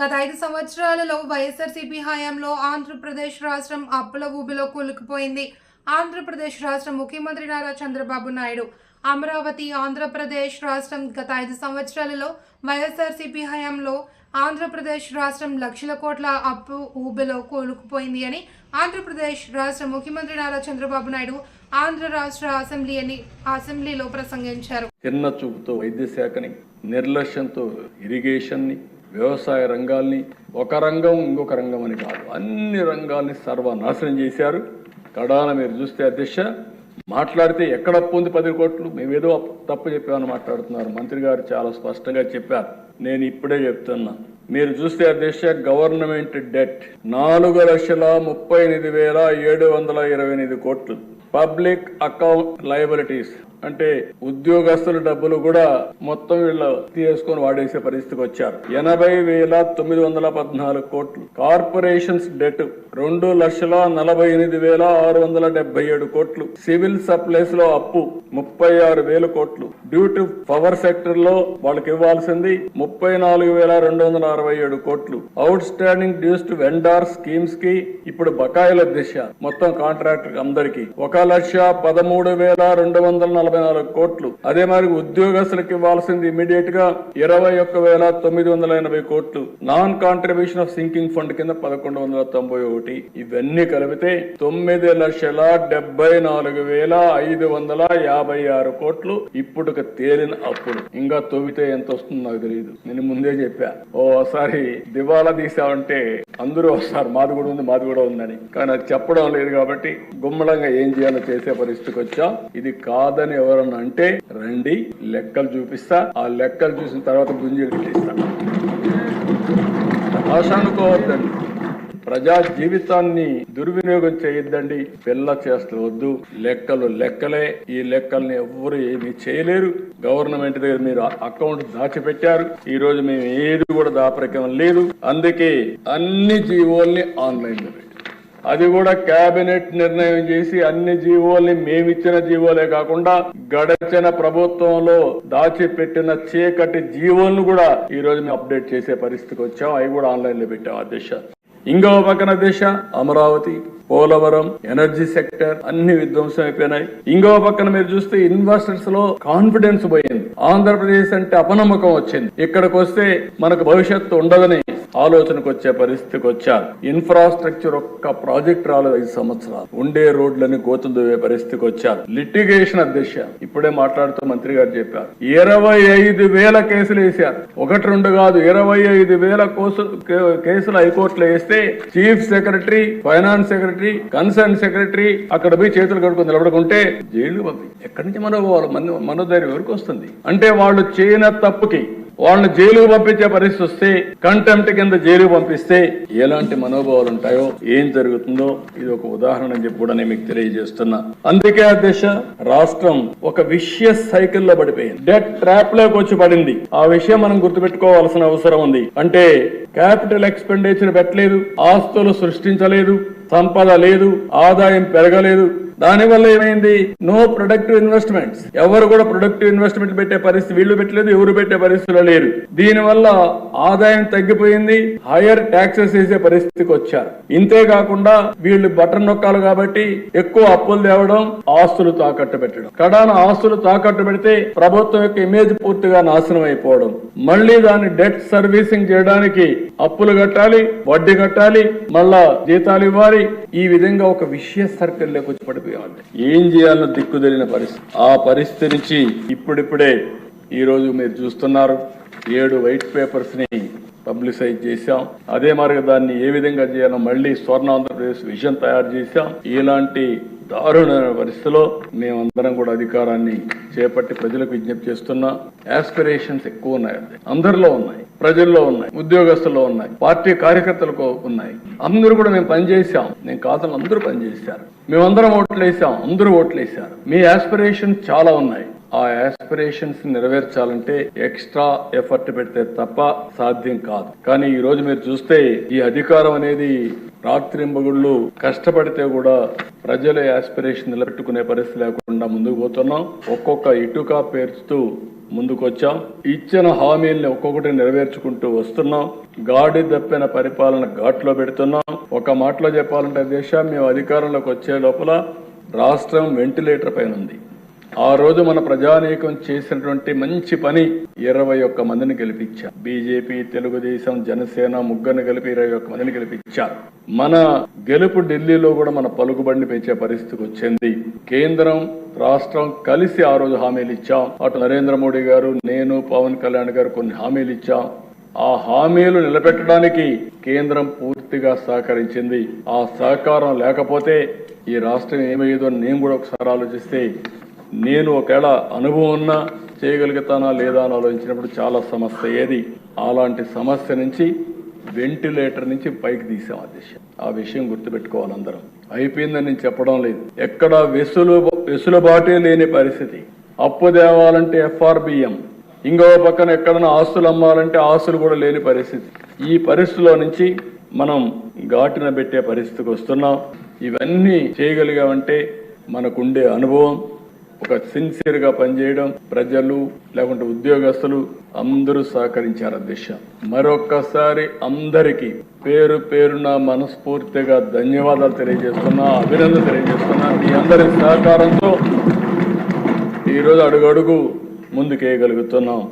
గత ఐదు సంవత్సరాలలో వైఎస్ఆర్సీపీ హయాంలో ఆంధ్రప్రదేశ్ రాష్ట్రం అప్పుల ఊబిలో కూలుకుపోయింది. ఆంధ్రప్రదేశ్ రాష్ట్ర ముఖ్యమంత్రి నారా చంద్రబాబు నాయుడు అమరావతి ఆంధ్రప్రదేశ్ రాష్ట్రం గత ఐదు సంవత్సరాలలో వైఎస్ఆర్సీపీ హయాంలో ఆంధ్రప్రదేశ్ రాష్ట్రం లక్షల కోట్ల అప్పు ఊబిలో కూలుకుపోయింది అని ఆంధ్రప్రదేశ్ రాష్ట్ర ముఖ్యమంత్రి నారా చంద్రబాబు నాయుడు ఆంధ్ర రాష్ట్ర అసెంబ్లీ అని అసెంబ్లీలో ప్రసంగించారు. చిన్న చూపుతో వైద్య శాఖని నిర్లక్ష్యంతో ఇరిగేషన్ని వ్యవసాయ రంగాల్ని ఒక రంగం ఇంకొక రంగం అని కాదు. అన్ని రంగాల్ని సర్వనాశనం చేశారు. కడాన మీరు చూస్తే అధ్యక్ష మాట్లాడితే ఎక్కడ అప్పు ఉంది పది కోట్లు? మేమేదో తప్పు చెప్పామని మాట్లాడుతున్నారు. మంత్రి గారు చాలా స్పష్టంగా చెప్పారు. నేను ఇప్పుడే చెప్తున్నా. మీరు చూస్తే అధ్యక్ష గవర్నమెంట్ డెట్ నాలుగు లక్షల ముప్పై ఎనిమిది వేల ఏడు వందల ఇరవై ఎనిమిది కోట్లు. పబ్లిక్ అకౌంట్ లయబిలిటీస్ అంటే ఉద్యోగస్తుల డబ్బులు కూడా మొత్తం వీళ్ళు తీసుకొని వాడేసే పరిస్థితికి వచ్చారు. ఎనభై వేల తొమ్మిది వందల పద్నాలుగు కోట్లు. కార్పొరేషన్స్ డెట్ రెండు లక్షల నలభై ఎనిమిది వేల ఆరు వందల డెబ్బై ఏడు కోట్లు. సివిల్ సప్లైస్లో అప్పు ముప్పై ఆరు వేల కోట్లు. డ్యూ టు పవర్ సెక్టర్లో వాళ్ళకి ఇవ్వాల్సింది ముప్పై నాలుగు వేల రెండు వందల అరవై ఏడు కోట్లు. Outstanding dues to vendor స్కీమ్స్కి ఇప్పుడు బకాయిల దిశ మొత్తం కాంట్రాక్టర్ అందరికి. ఒక లక్ష పదమూడు వేల రెండు వందల నలభై నాలుగు కోట్లు. అదే మరి ఉద్యోగస్తులకు ఇవ్వాల్సింది ఇమీడియట్గా ఇరవై ఒక్క వేల తొమ్మిది వందల ఎనభై కోట్లు. Non contribution of sinking fund కింద పదకొండు వందల తొంభై ఒకటి. ఇవన్నీ కలిపితే తొమ్మిది లక్షల డెబ్బై నాలుగు వేల ఐదు వందల యాభై ఆరు కోట్లు ఇప్పుడు తేలిన అప్పులు. ఇంకా తొవ్వితే ఎంత వస్తుందో నాకు తెలియదు నేను ముందే చెప్పా. ఓసారి దివాలా తీసామంటే అందరూ వస్తారు మాది కూడా ఉంది మాది కూడా ఉందని. కానీ అది చెప్పడం లేదు కాబట్టి గుమ్మడంగా ఏం చేయాలి? చేసే పరిస్థితికి వచ్చాం. ఇది కాదని ఎవరన్నా అంటే రండి లెక్కలు చూపిస్తా. ఆ లెక్కలు చూసిన తర్వాత గుంజీలు పెట్టిస్తా భాష అనుకోవద్దండి ప్రజా జీవితాన్ని దుర్వినియోగం చేయొద్దండి. పిల్ల చేస్తవద్దు లెక్కలు లెక్కలే. ఈ లెక్కల్ని ఎవ్వరు ఏమీ చేయలేరు. గవర్నమెంట్ దగ్గర మీరు అకౌంట్ దాచిపెట్టారు. ఈ రోజు మేము ఏది కూడా దాపరికం లేదు. అందుకే అన్ని జీవోల్ని ఆన్లైన్ అది కూడా కేబినెట్ నిర్ణయం చేసి అన్ని జీవోల్ని మేమిచ్చిన జీవోలే కాకుండా గడచిన ప్రభుత్వంలో దాచిపెట్టిన చీకటి జీవోలను కూడా ఈ రోజు మేము అప్డేట్ చేసే పరిస్థితికి వచ్చాం. అవి కూడా ఆన్లైన్లో పెట్టాం ఆ దిశ. ఇంకో పక్కన దిశ అమరావతి పోలవరం ఎనర్జీ సెక్టర్ అన్ని విధ్వంసం అయిపోయినాయి. ఇంకో పక్కన మీరు చూస్తే ఇన్వెస్టర్స్లో కాన్ఫిడెన్స్ పోయింది. ఆంధ్రప్రదేశ్ అంటే అపనమ్మకం వచ్చింది. ఇక్కడికి వస్తే మనకు భవిష్యత్తు ఉండదని ఆలోచనకు వచ్చే పరిస్థితికి వచ్చారు ఇన్ఫ్రాస్ట్రక్చర్ ఒక్క ప్రాజెక్ట్ రాలేదు ఐదు సంవత్సరాలు. ఉండే రోడ్లని గోతులు దువ్వే పరిస్థితికి వచ్చారు లిటిగేషన్ అధ్యక్ష ఇప్పుడే మాట్లాడుతూ మంత్రి గారు చెప్పారు. ఇరవై ఐదు వేల కేసులు వేశారు. ఒకటి రెండు కాదు ఇరవై ఐదు వేల కేసులు హైకోర్టులో వేస్తే chief secretary finance secretary concern secretary అక్కడ పోయి చేతులు కడుకుని నిలబడుకుంటే జైలు పంపి. ఎక్కడి నుంచి మనో మన మనోధైర్యం ఎవరికి వస్తుంది? అంటే వాళ్ళు చేయన తప్పుకి వాళ్ళని జైలుకు పంపించే పరిస్థితి వస్తే కంటెంప్ట్ కింద జైలుకు పంపిస్తే ఎలాంటి మనోభావాలు ఉంటాయో ఏం జరుగుతుందో ఇది ఒక ఉదాహరణ అని చెప్పి కూడా నేను మీకు తెలియజేస్తున్నా. అందుకే అధ్యక్ష రాష్ట్రం ఒక విషయ సైకిల్లో పడిపోయింది. డెట్ ట్రాప్లోకి వచ్చి పడింది. ఆ విషయం మనం గుర్తుపెట్టుకోవాల్సిన అవసరం ఉంది. అంటే క్యాపిటల్ ఎక్స్పెండిచర్ పెట్టలేదు ఆస్తులు సృష్టించలేదు సంపద లేదు ఆదాయం పెరగలేదు దానివల్ల ఏమైంది? నో ప్రొడక్టివ్ ఇన్వెస్ట్మెంట్స్ ఎవరు కూడా ప్రొడక్టివ్ ఇన్వెస్ట్మెంట్ పెట్టే పరిస్థితి వీళ్ళు పెట్టలేదు ఎవరు పెట్టే పరిస్థితిలో లేరు. దీనివల్ల ఆదాయం తగ్గిపోయింది హైయర్ ట్యాక్సెస్ వేసే పరిస్థితికి వచ్చారు. ఇంతే కాకుండా వీళ్ళు బటన్ నొక్కాలి కాబట్టి ఎక్కువ అప్పులు తేవడం ఆస్తులు తాకట్టు పెట్టడం. కడాన ఆస్తులు తాకట్టు పెడితే ప్రభుత్వం యొక్క ఇమేజ్ పూర్తిగా నాశనం అయిపోవడం. మళ్ళీ దాన్ని డెట్ సర్వీసింగ్ చేయడానికి అప్పులు కట్టాలి వడ్డీ కట్టాలి మళ్ళా జీతాలు ఇవ్వాలి. ఈ విధంగా ఒక విషయ సర్కిల్లోకి పడిపోయింది పడిపోయాలి ఏం చేయాలన్న దిక్కు తెలియని పరిస్థితి. ఆ పరిస్థితి నుంచి ఇప్పుడిప్పుడే ఈరోజు మీరు చూస్తున్నారు ఏడు వైట్ పేపర్స్ని పబ్లిసైజ్ చేశాం. అదే మరి దాన్ని ఏ విధంగా చేయాలో మళ్ళీ స్వర్ణ ఆంధ్రప్రదేశ్ విజన్ తయారు చేశాం. ఇలాంటి దారుణమైన పరిస్థితిలో మేమందరం కూడా అధికారాన్ని చేపట్టి ప్రజలకు విజ్ఞప్తి చేస్తున్నా ఆస్పిరేషన్స్ ఎక్కువ ఉన్నాయి. అందరిలో ఉన్నాయి. ప్రజల్లో ఉన్నాయి. ఉద్యోగస్తుల్లో ఉన్నాయి. పార్టీ కార్యకర్తలకు ఉన్నాయి. అందరూ కూడా మేము పనిచేసాం నేను కాదని అందరూ పనిచేశారు. మేమందరం ఓట్లు వేసాం. అందరూ ఓట్లు మీ ఆస్పిరేషన్ చాలా ఉన్నాయి. ఆ ఆస్పిరేషన్స్ నెరవేర్చాలంటే ఎక్స్ట్రా ఎఫర్ట్ పెడితే తప్ప సాధ్యం కాదు. కానీ ఈ రోజు మీరు చూస్తే ఈ అధికారం అనేది రాత్రింబగుళ్ళు కష్టపడితే కూడా ప్రజల యాస్పిరేషన్ నిలబెట్టుకునే పరిస్థితి లేకుండా ముందుకు పోతున్నాం. ఒక్కొక్క ఇటుక పేర్చుతూ ముందుకొచ్చాం. ఇచ్చిన హామీల్ని ఒక్కొక్కటి నెరవేర్చుకుంటూ వస్తున్నాం. గాడి దప్పిన పరిపాలన ఘాట్లో పెడుతున్నాం. ఒక మాటలో చెప్పాలంటే దేశం మేము అధికారంలోకి వచ్చే లోపల రాష్ట్రం వెంటిలేటర్ పైన ఉంది. ఆ రోజు మన ప్రజానీకం చేసినటువంటి మంచి పని ఇరవై ఒక్క మందిని గెలిపించారు బీజేపీ తెలుగుదేశం జనసేన ముగ్గురిని కలిపి ఇరవై ఒక్క మందిని గెలిపించారు మన గెలుపు ఢిల్లీలో కూడా మన పలుకుబడిని పెంచే పరిస్థితికి వచ్చింది. కేంద్రం రాష్ట్రం కలిసి ఆ రోజు హామీలు ఇచ్చాం. అటు నరేంద్ర మోడీ గారు నేను పవన్ కళ్యాణ్ గారు కొన్ని హామీలు ఇచ్చాం. ఆ హామీలు నిలబెట్టడానికి కేంద్రం పూర్తిగా సహకరించింది. ఆ సహకారం లేకపోతే ఈ రాష్ట్రం ఏమయ్యేదో నేను కూడా ఒకసారి ఆలోచిస్తే నేను ఒకవేళ అనుభవం ఉన్నా చేయగలుగుతానా లేదా అని ఆలోచించినప్పుడు చాలా సమస్య. ఏది? అలాంటి సమస్య నుంచి వెంటిలేటర్ నుంచి పైకి తీసాం ఆ ఆ విషయం గుర్తుపెట్టుకోవాలి అందరం. అయిపోయిందని నేను చెప్పడం లేదు. ఎక్కడ వెసులు వెసులుబాటే లేని పరిస్థితి. అప్పు తేవాలంటే ఎఫ్ఆర్బిఎం. ఇంకో పక్కన ఎక్కడైనా ఆస్తులు అమ్మాలంటే ఆస్తులు కూడా లేని పరిస్థితి. ఈ పరిస్థితిలో నుంచి మనం ఘాటిన పెట్టే పరిస్థితికి వస్తున్నాం. ఇవన్నీ చేయగలిగామంటే మనకుండే అనుభవం ఒక సిన్సియర్గా పనిచేయడం ప్రజలు లేకుంటే ఉద్యోగస్తులు అందరూ సహకరించారు అధ్యక్ష మరొక్కసారి అందరికీ పేరు పేరున మనస్ఫూర్తిగా ధన్యవాదాలు తెలియజేస్తున్నా అభినందన తెలియజేస్తున్నా. మీ అందరి సహకారంతో ఈరోజు అడుగడుగు ముందుకేయగలుగుతున్నాం.